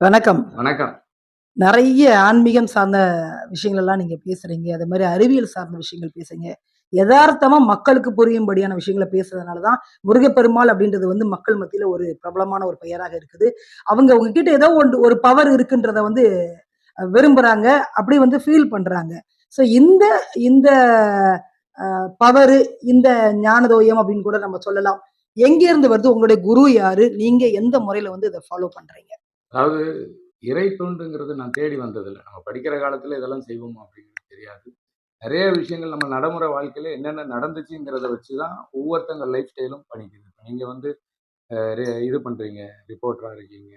வணக்கம். வணக்கம். நெறைய ஆன்மீகம் சார்ந்த விஷயங்கள் எல்லாம் நீங்க பேசுறீங்க. அதே மாரி அறிவியல் சார்ந்த விஷயங்கள் பேசுறீங்க. எதார்த்தமா மக்களுக்கு புரியும்படியான விஷயங்கள பேசுறதுனால தான், முருகப்பெருமாள் அப்படின்றது வந்து மக்கள் மத்தியில ஒரு பிரபலமான ஒரு பெயராக இருக்குது. அவங்க உங்ககிட்ட ஏதோ ஒன்று ஒரு பவர் இருக்குன்றத வந்து விரும்புறாங்க. அப்படி வந்து ஃபீல் பண்றாங்க. ஸோ இந்த இந்த பவரு, இந்த ஞானதோயம் அப்படின்னு கூட நம்ம சொல்லலாம். எங்கேருந்து வருது? உங்களுடைய குரு யாரு? நீங்க எந்த முறையில வந்து இத ஃபாலோ பண்றீங்க? அதாவது இறை தொண்டுங்கிறது நான் தேடி வந்ததில்லை நம்ம படிக்கிற காலத்தில் இதெல்லாம் செய்வோமா அப்படிங்கிறது தெரியாது. நிறைய விஷயங்கள் நம்ம நடைமுறை வாழ்க்கையில் என்னென்ன நடந்துச்சுங்கிறத வச்சு தான் ஒவ்வொருத்தங்க லைஃப் ஸ்டைலும் படிக்குது. இப்போ நீங்கள் வந்து ரெ இது பண்ணுறீங்க ரிப்போர்ட்டராக இருக்கீங்க,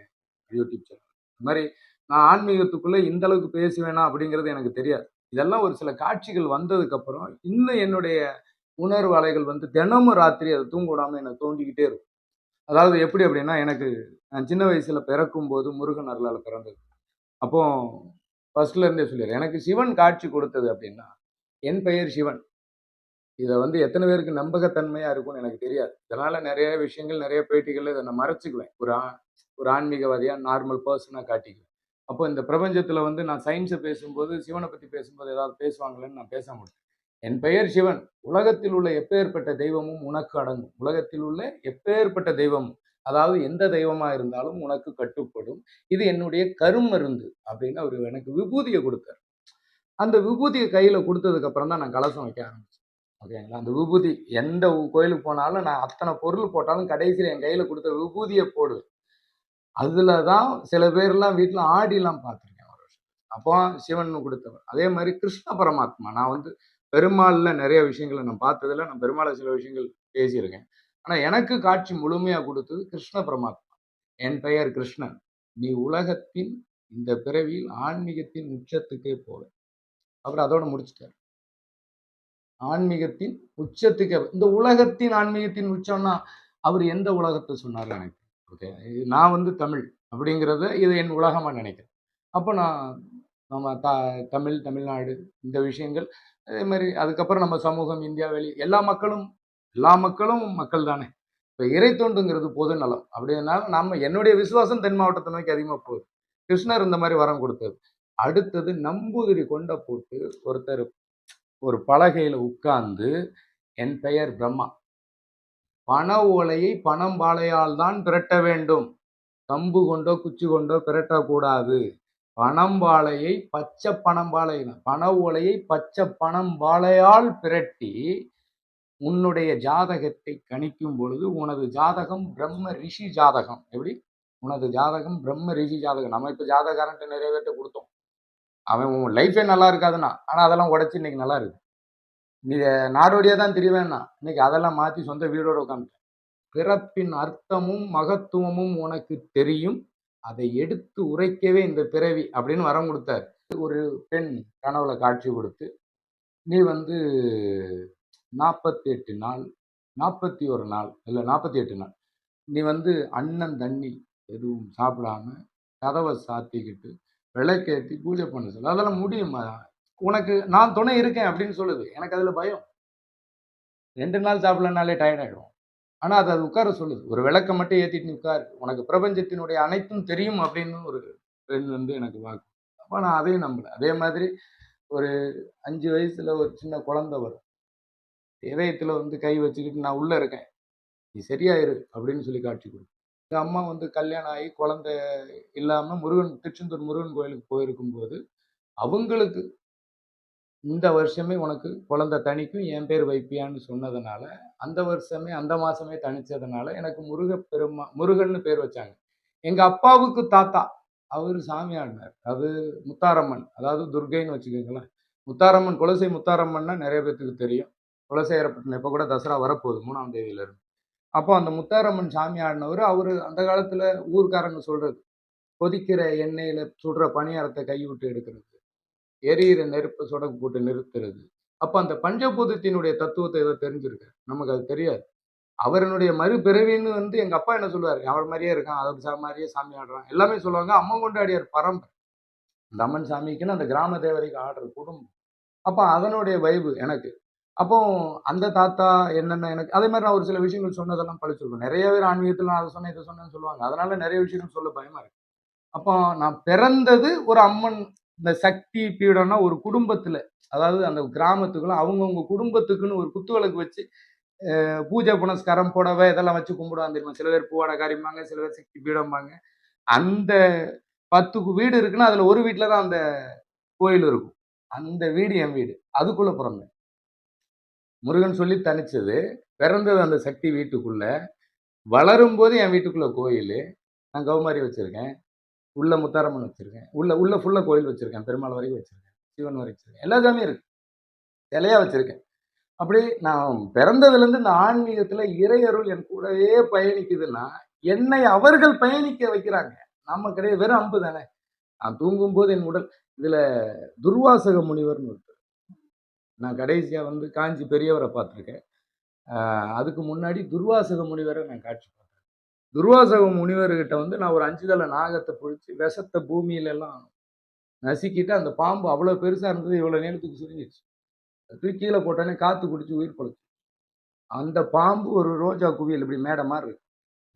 யூடியூப் சேனல். இந்த மாதிரி நான் ஆன்மீகத்துக்குள்ளே இந்த அளவுக்கு பேசுவேனா அப்படிங்கிறது எனக்கு தெரியாது. இதெல்லாம் ஒரு சில காட்சிகள் வந்ததுக்கப்புறம், இன்னும் என்னுடைய உணர்வு அலைகள் வந்து தினமும் ராத்திரி அதை தூங்க விடாம தோண்டிக்கிட்டே இருக்கும். அதாவது எப்படி அப்படின்னா, எனக்கு நான் சின்ன வயசுல பிறக்கும்போது முருகன் அருளால் பிறந்தது. அப்போ ஃபர்ஸ்ட்ல இருந்தே சொல்லிடுறேன். எனக்கு சிவன் காட்சி கொடுத்தது அப்படின்னா, என் பெயர் சிவன். இதை வந்து எத்தனை பேருக்கு நம்பகத்தன்மையாக இருக்கும்னு எனக்கு தெரியாது. இதனால் நிறைய விஷயங்கள், நிறைய பேட்டிகளில் இதை நான் மறைச்சிக்குவேன் ஒரு ஆ ஒரு ஆன்மீகவாதியாக நார்மல் பர்சனாக காட்டிக்குவேன். அப்போ இந்த பிரபஞ்சத்தில் வந்து நான் சயின்ஸை பேசும்போது, சிவனை பற்றி பேசும்போது ஏதாவது பேசுவாங்களேன்னு நான் பேச முடியும் என் பெயர் சிவன். உலகத்தில் உள்ள எப்பேர்ப்பட்ட தெய்வமும் உனக்கு அடங்கும். உலகத்தில் உள்ள எப்பேர்ப்பட்ட தெய்வமும், அதாவது எந்த தெய்வமா இருந்தாலும் உனக்கு கட்டுப்படும். இது என்னுடைய கருமருந்து அப்படின்னு அவர் எனக்கு விபூதியை கொடுத்தார் அந்த விபூதியை கையில கொடுத்ததுக்கப்புறம் தான் நான் கலசம் வைக்க ஆரம்பிச்சேன். ஓகேங்களா? அந்த விபூதி எந்த கோயிலுக்கு போனாலும் நான் அத்தனை பொருள் போட்டாலும் கடைசியில் என் கையில கொடுத்த விபூதியை போடுவேன். அதுல தான் சில பேர்லாம் வீட்டில் ஆடிலாம் பார்த்துருக்கேன் ஒரு வருஷம். அப்போ சிவன் கொடுத்தவர் அதே மாதிரி கிருஷ்ண பரமாத்மா. நான் வந்து பெருமாளில் நிறைய விஷயங்கள நான் பார்த்ததில்ல. நான் பெருமாளை சில விஷயங்கள் பேசியிருக்கேன். ஆனால் எனக்கு காட்சி முழுமையாக கொடுத்தது கிருஷ்ண பரமாத்மா. என் பெயர் கிருஷ்ணன். நீ உலகத்தின் இந்த பிறவியில் ஆன்மீகத்தின் உச்சத்துக்கே போல அவர் அதோட முடிச்சுட்டாரு. ஆன்மீகத்தின் உச்சத்துக்கே இந்த உலகத்தின் ஆன்மீகத்தின் உச்சம்னா, அவர் எந்த உலகத்தை சொன்னார் எனக்கு. ஓகே. நான் வந்து தமிழ் அப்படிங்கிறத இது என் உலகமாக நினைக்கிறேன். அப்போ நான் நம்ம த தமிழ், தமிழ்நாடு இந்த விஷயங்கள் அதே மாதிரி அதுக்கப்புறம் நம்ம சமூகம், இந்தியா வெளி எல்லா மக்களும் எல்லா மக்களும் மக்கள் தானே. இப்போ இறை தோன்றுங்கிறது பொது நலம். அப்படினால நம்ம என்னுடைய விசுவாசம் தென் மாவட்டத்தை நோக்கி அதிகமாக போகுது. கிருஷ்ணர் இந்த மாதிரி வரம் கொடுத்தது அடுத்தது நம்பூதிரி கொண்ட போட்டு ஒருத்தர் ஒரு பலகையில் உட்கார்ந்து, என் பெயர் பிரம்மா. பண ஓலையை பணம் பணம்பாளையால் தான் பிரட்ட வேண்டும். கம்பு கொண்டோ, குச்சி கொண்டோ பிரட்டக்கூடாது. பணம்பாளையை பச்சை பணம்பாளை பண ஓலையை பச்சை பணம்பாளையால் பிரட்டி, உன்னுடைய ஜாதகத்தை கணிக்கும் பொழுது, உனது ஜாதகம் பிரம்ம ரிஷி ஜாதகம். எப்படி? உனது ஜாதகம் பிரம்ம ரிஷி ஜாதகம். நம்ம இப்போ ஜாதகாரன்ட்டு நிறைய பேர்ட்ட கொடுத்தோம் அவன் உன் லைஃபே நல்லா இருக்காதுண்ணா ஆனால் அதெல்லாம் உடச்சி இன்னைக்கு நல்லா இருக்கு. நீ நாடோடியாக தான் திரிவேன்னா, இன்னைக்கு அதெல்லாம் மாற்றி சொந்த வீடோட உட்காந்துட்டேன் பிறப்பின் அர்த்தமும், மகத்துவமும் உனக்கு தெரியும். அதை எடுத்து உரைக்கவே இந்த பிறவி அப்படின்னு வரம் கொடுத்தார் ஒரு பெண் கனவுல காட்சி கொடுத்து நீ வந்து 48 நாள், 41 நாள் இல்லை நாற்பத்தி எட்டு நாள். நீ வந்து அண்ணன் தண்ணி எதுவும் சாப்பிடாம, கதவை சாத்திக்கிட்டு, விளக்கேற்றி பூஜை பண்ண சொல்லு. அதெல்லாம் முடியுமா? உனக்கு நான் துணை இருக்கேன் அப்படின்னு சொல்லுது. எனக்கு அதில் பயம். ரெண்டு நாள் சாப்பிடலனாலே டயர்ட் ஆனால் அது அது உட்கார சொல்லுது. ஒரு விளக்க மட்டும் ஏற்றிட்டு நீ உட்காரு. உனக்கு பிரபஞ்சத்தினுடைய அனைத்தும் தெரியும் அப்படின்னு ஒரு பெண் வந்து எனக்கு வாக்கு. அப்போ நான் அதையும் நம்பல. அதே மாதிரி ஒரு அஞ்சு வயசில் ஒரு சின்ன குழந்தை வரும். இதயத்தில் வந்து கை வச்சுக்கிட்டு நான் உள்ளே இருக்கேன். நீ சரியாயிரு அப்படின்னு சொல்லி காட்சி கொடுக்கும் எங்கள் அம்மா வந்து கல்யாணம் ஆகி குழந்தை இல்லாமல் முருகன் திருச்செந்தூர் முருகன் கோயிலுக்கு போயிருக்கும்போது, அவங்களுக்கு இந்த வருஷமே உனக்கு குழந்தை தணிக்கும். என் பேர் வைப்பியான்னு சொன்னதுனால, அந்த வருஷமே அந்த மாதமே தணிச்சதுனால எனக்கு முருகப்பெருமா முருகன்னு பேர் வச்சாங்க. எங்கள் அப்பாவுக்கு தாத்தா. அவர் சாமி ஆடினார். அது முத்தாரம்மன். அதாவது துர்க்கைன்னு வச்சுக்கோங்களேன். முத்தாரம்மன் குலசை முத்தாரம்மன்னா நிறைய பேர்த்துக்கு தெரியும். குலசை குலசேகரப்பட்டினம் இப்போ கூட தசரா வரப்போகுது மூணாம் தேதியிலிருந்து. அப்போ அந்த முத்தாரம்மன் சாமி ஆடினவர் அவர் அந்த காலத்தில் ஊர்க்காரங்க சொல்கிறது கொதிக்கிற எண்ணெயில் சுடுற பணியாரத்தை கைவிட்டு எடுக்கிறது. எரியிற நெருப்பு சொடக்கு போட்டு நிறுத்துறது. அப்ப அந்த பஞ்சபூதத்தினுடைய தத்துவத்தை ஏதோ தெரிஞ்சிருக்காரு. நமக்கு அது தெரியாது. அவரனுடைய மறுபிறவின்னு வந்து எங்க அப்பா என்ன சொல்லுவார் அவர் மாதிரியே இருக்கான். அவர் சா மாதிரியே சாமி ஆடுறான். எல்லாமே சொல்லுவாங்க. அம்மன் கொண்டாடியார் பரம்பரை. அந்த அம்மன் சாமிக்குன்னு அந்த கிராம தேவதைக்கு ஆடுற குடும்பம். அப்போ அதனுடைய வைபு எனக்கு. அப்போ அந்த தாத்தா என்னென்ன எனக்கு அதே மாதிரி நான் ஒரு சில விஷயங்கள் சொன்னதெல்லாம் பழிச்சிருக்கேன் நிறைய பேர் ஆன்மீகத்தில் நான் சொன்னேன், இதை சொன்னேன்னு சொல்லுவாங்க. அதனால நிறைய விஷயங்கள் சொல்ல பயமா இருக்கு. அப்போ நான் பிறந்தது ஒரு அம்மன் இந்த சக்தி பீடம்னா ஒரு குடும்பத்துல அதாவது அந்த கிராமத்துக்குள்ள அவங்கவுங்க குடும்பத்துக்குன்னு ஒரு குத்துவிளக்கு வச்சு பூஜை புனஸ்காரம் புடவை இதெல்லாம் வச்சு கும்பிடுவாங்க தெரியுமா? சில பேர் பூவாடை காரியம்பாங்க சில பேர் சக்தி பீடம்பாங்க. அந்த பத்து வீடு இருக்குன்னா அதுல ஒரு வீட்டில் தான் அந்த கோயில் இருக்கும். அந்த வீடு என் வீடு. அதுக்குள்ள பிறந்தேன். முருகன் சொல்லி தனிச்சது. பிறந்தது அந்த சக்தி வீட்டுக்குள்ள. வளரும் போது என் வீட்டுக்குள்ள கோயில். நான் கௌமாரி வச்சிருக்கேன். உள்ள முத்தாரம்மன் வச்சிருக்கேன். உள்ள உள்ள ஃபுல்லாக கோயில் வச்சிருக்கேன். பெருமாள் வரைக்கும் வச்சிருக்கேன். சிவன் வரைக்கும் வச்சிருக்கேன். எல்லா சாமியும் இருக்கு. சிலையா வச்சிருக்கேன். அப்படி நான் பிறந்ததுலேருந்து இந்த ஆன்மீகத்தில் இறையருள் என் கூடவே பயணிக்குதுன்னா என்னை அவர்கள் பயணிக்க வைக்கிறாங்க. நம்ம கிடையாது. வெறும் அம்பு தானே? நான் தூங்கும் போது என் உடல் இதில் துர்வாசக முனிவர்னு ஒருத்தர். நான் கடைசியாக வந்து காஞ்சி பெரியவரை பார்த்துருக்கேன். அதுக்கு முன்னாடி துர்வாசக முனிவரை நான் காட்சி பார்த்தேன் துர்வாசக முனிவர்கிட்ட வந்து நான் ஒரு அஞ்சு தலை நாகத்தை பிடிச்சி விஷத்தை பூமியிலெல்லாம் நசுக்கிட்டு அந்த பாம்பு அவ்வளோ பெருசாக இருந்தது இவ்வளோ நேரத்துக்கு சுருங்கிடுச்சு. தூக்கி கீழே போட்டோன்னே காற்று குடிச்சு உயிர் பழச்சு. அந்த பாம்பு ஒரு ரோஜா குவியல் இப்படி மேடை மாதிரி இருக்கு.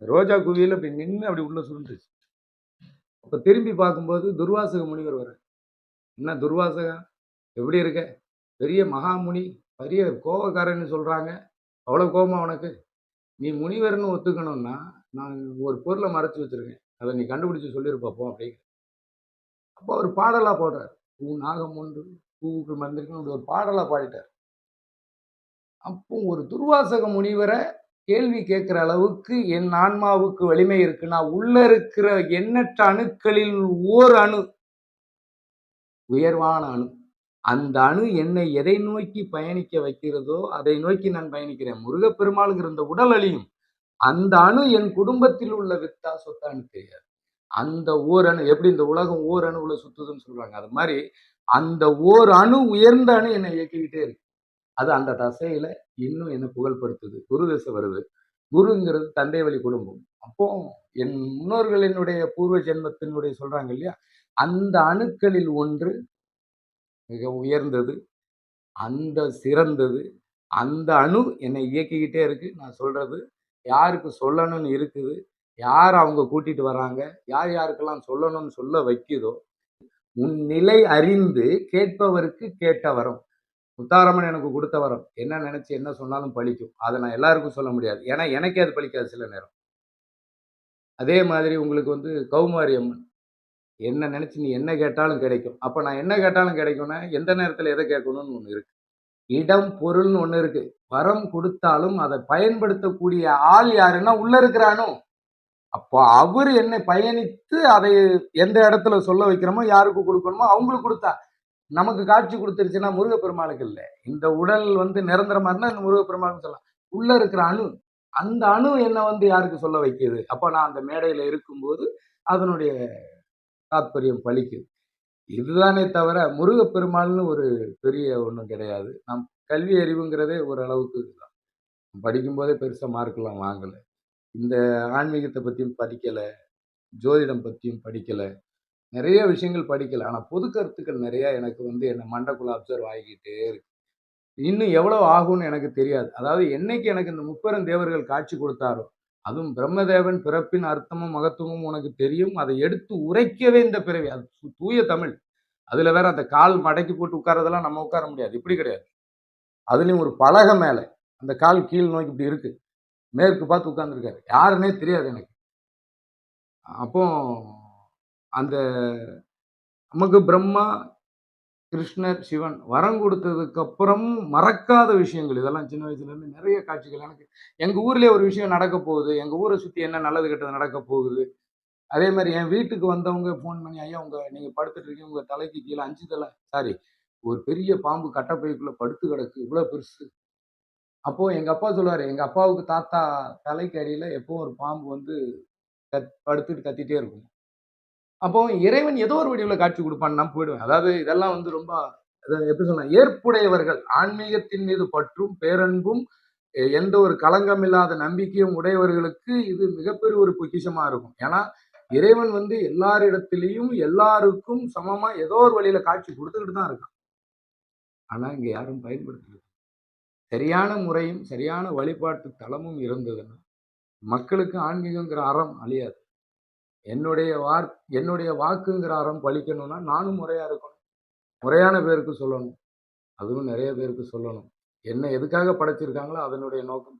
ரோஜா குவியல் அப்படி நின்று அப்படி உள்ளே சுருண்டுச்சு அப்போ திரும்பி பார்க்கும்போது துர்வாசக முனிவர் வர என்ன துர்வாசகம் எப்படி இருக்க? பெரிய மகாமுனி பெரிய கோபக்காரன்னு சொல்கிறாங்க அவ்வளோ கோபமா உனக்கு? நீ முனிவர்னு ஒத்துக்கணும்னா நான் ஒரு பொருளை மறைச்சி வச்சிருக்கேன். அதை நீ கண்டுபிடிச்சி சொல்லியிருப்பாப்போம் அப்படிங்கிற. அப்போ அவர் பாடலாக பாடுறார். பூ நாகம் ஒன்று பூவுக்கு மறந்திருக்கணும் ஒரு பாடலாக பாடிட்டார். அப்போ ஒரு துர்வாசக முனிவரை கேள்வி கேட்குற அளவுக்கு என் ஆன்மாவுக்கு வலிமை இருக்குன்னா உள்ள இருக்கிற எண்ணற்ற அணுக்களில் ஓர் அணு உயர்வான அணு. அந்த அணு என்னை எதை நோக்கி பயணிக்க வைக்கிறதோ அதை நோக்கி நான் பயணிக்கிறேன். முருகப்பெருமாளுங்கிற இந்த உடல் அழியும். அந்த அணு என் குடும்பத்தில் உள்ள வித்தா சொத்தான்னு தெரியாது. அந்த ஓரணு அணு எப்படி இந்த உலகம் ஓர் சுத்துதுன்னு சொல்றாங்க. அது மாதிரி அந்த ஓர் அணு உயர்ந்த அணு என்னை இயக்கிக்கிட்டே இருக்கு. அது அந்த தசையில இன்னும் என்ன புகழ்படுத்துது. குரு தசை வருது. குருங்கிறது தந்தை வழி குடும்பம். அப்போ என் முன்னோர்களினுடைய பூர்வ ஜென்மத்தினுடைய சொல்றாங்க இல்லையா? அந்த அணுக்களில் ஒன்று மிக உயர்ந்தது அந்த சிறந்தது அந்த அணு என்னை இயக்கிக்கிட்டே இருக்கு. நான் சொல்றது யாருக்கு சொல்லணும்னு இருக்குது? யார் அவங்க கூட்டிட்டு வராங்க? யார் யாருக்கெல்லாம் சொல்லணும்னு சொல்ல வைக்குதோ உன் நிலை அறிந்து கேட்பவருக்கு கேட்ட வரம். முத்தாரம்மன் எனக்கு கொடுத்த வரம். என்ன நினைச்சு என்ன சொன்னாலும் பழிக்கும். அதை நான் எல்லாருக்கும் சொல்ல முடியாது. ஏன்னா எனக்கே அது பழிக்காது சில நேரம். அதே மாதிரி உங்களுக்கு வந்து கௌமாரி அம்மன் என்ன நினைச்சு நீ என்ன கேட்டாலும் கிடைக்கும். அப்போ நான் என்ன கேட்டாலும் கிடைக்கும்னா எந்த நேரத்தில் எதை கேட்கணும்னு ஒன்று இருக்கு. இடம் பொருள்னு ஒன்று இருக்கு. வரம் கொடுத்தாலும் அதை பயன்படுத்தக்கூடிய ஆள் யாருன்னா உள்ள இருக்கிறானோ? அப்போ அவர் என்னை பயணித்து அதை எந்த இடத்துல சொல்ல வைக்கிறோமோ யாருக்கு கொடுக்கணுமோ அவங்களுக்கு கொடுத்தா. நமக்கு காட்சி கொடுத்துருச்சுன்னா முருகப்பெருமாளுக்கு இல்லை. இந்த உடல் வந்து நிரந்தரமா இருந்தால் இந்த முருகப்பெருமாளுக்கு சொல்லலாம். உள்ள இருக்கிற அணு. அந்த அணு என்னை வந்து யாருக்கு சொல்ல வைக்கிது? அப்போ நான் அந்த மேடையில் இருக்கும்போது அதனுடைய தாத்பரியம் பழிக்குது இதுதானே தவிர முருகப்பெருமாள்னு ஒரு பெரிய ஒன்றும் கிடையாது. நம் கல்வி அறிவுங்கிறதே ஓரளவுக்கு இதுதான். படிக்கும்போதே பெருசாக மார்க்கெலாம் வாங்கலை. இந்த ஆன்மீகத்தை பற்றியும் படிக்கலை. ஜோதிடம் பற்றியும் படிக்கலை. நிறைய விஷயங்கள் படிக்கலை. ஆனால் பொது கருத்துக்கள் நிறையா எனக்கு வந்து என்னை மண்டக்குள்ள அப்சர்வ் ஆகிக்கிட்டே இருக்கு. இன்னும் எவ்வளோ ஆகும்னு எனக்கு தெரியாது. அதாவது என்னைக்கு எனக்கு இந்த முப்பெரும் தேவர்கள் காட்சி கொடுத்தாரோ அதுவும் பிரம்மதேவன் பிறப்பின் அர்த்தமும் மகத்துவமும் உனக்கு தெரியும். அதை எடுத்து உரைக்கவே இந்த பிறவி. அது தூய தமிழ். அதுல வேற அந்த கால் மடக்கி போட்டு உட்காரதெல்லாம் நம்ம உட்கார முடியாது. இப்படி கிடையாது. அதுலயும் ஒரு பலகை மேல அந்த கால் கீழ் நோக்கி இப்படி இருக்கு. மேற்கு பார்த்து உட்கார்ந்துருக்காரு. யாருன்னே தெரியாது எனக்கு. அப்போ அந்த நமக்கு பிரம்மா கிருஷ்ணர் சிவன் வரம் கொடுத்ததுக்கு அப்புறம் மறக்காத விஷயங்கள். இதெல்லாம் சின்ன வயசுலேருந்து நிறைய காட்சிகள். எனக்கு எங்கள் ஊர்லேயே ஒரு விஷயம் நடக்க போகுது. எங்கள் ஊரை சுற்றி என்ன நல்லது கெட்டது நடக்க போகுது. அதே மாதிரி என் வீட்டுக்கு வந்தவங்க ஃபோன் பண்ணி ஐயா உங்கள் நீங்கள் படுத்துட்டு இருக்கீங்க. உங்கள் தலைக்கு கீழே அஞ்சு தலை. சாரி ஒரு பெரிய பாம்பு கட்டப்பைக்குள்ளே படுத்து கிடக்கு. இவ்வளோ பெருசு. அப்போது எங்கள் அப்பா சொல்லுவார் எங்கள் அப்பாவுக்கு தாத்தா தலைக்கு அடியில் எப்போவும் ஒரு பாம்பு வந்து கத் படுத்துட்டு கத்திட்டே இருக்கும். அப்போ இறைவன் ஏதோ ஒரு வடிவில் காட்சி கொடுப்பான்னு நான் போயிடுவேன். அதாவது இதெல்லாம் வந்து ரொம்ப எப்படி சொல்லலாம் ஏற்புடையவர்கள் ஆன்மீகத்தின் மீது பற்றும் பேரன்பும் எந்த ஒரு களங்கம் இல்லாத நம்பிக்கையும் உடையவர்களுக்கு இது மிகப்பெரிய ஒரு பொக்கிஷமா இருக்கும். ஏன்னா இறைவன் வந்து எல்லாரிடத்திலையும் எல்லாருக்கும் சமமா ஏதோ ஒரு வழியில காட்சி கொடுத்துக்கிட்டு தான் இருக்கான். ஆனா இங்க யாரும் பயன்படுத்தல சரியான முறையும் சரியான வழிபாட்டு தளமும் இருந்ததுன்னா மக்களுக்கு ஆன்மீகங்கிற அறம் அழியாது. என்னுடைய வார் என்னுடைய வாக்குங்கிற அறம் பழிக்கணும்னா நானும் முறையாக இருக்கணும். முறையான பேருக்கு சொல்லணும். அதுவும் நிறைய பேருக்கு சொல்லணும். என்ன எதுக்காக படைச்சிருக்காங்களோ அதனுடைய நோக்கம்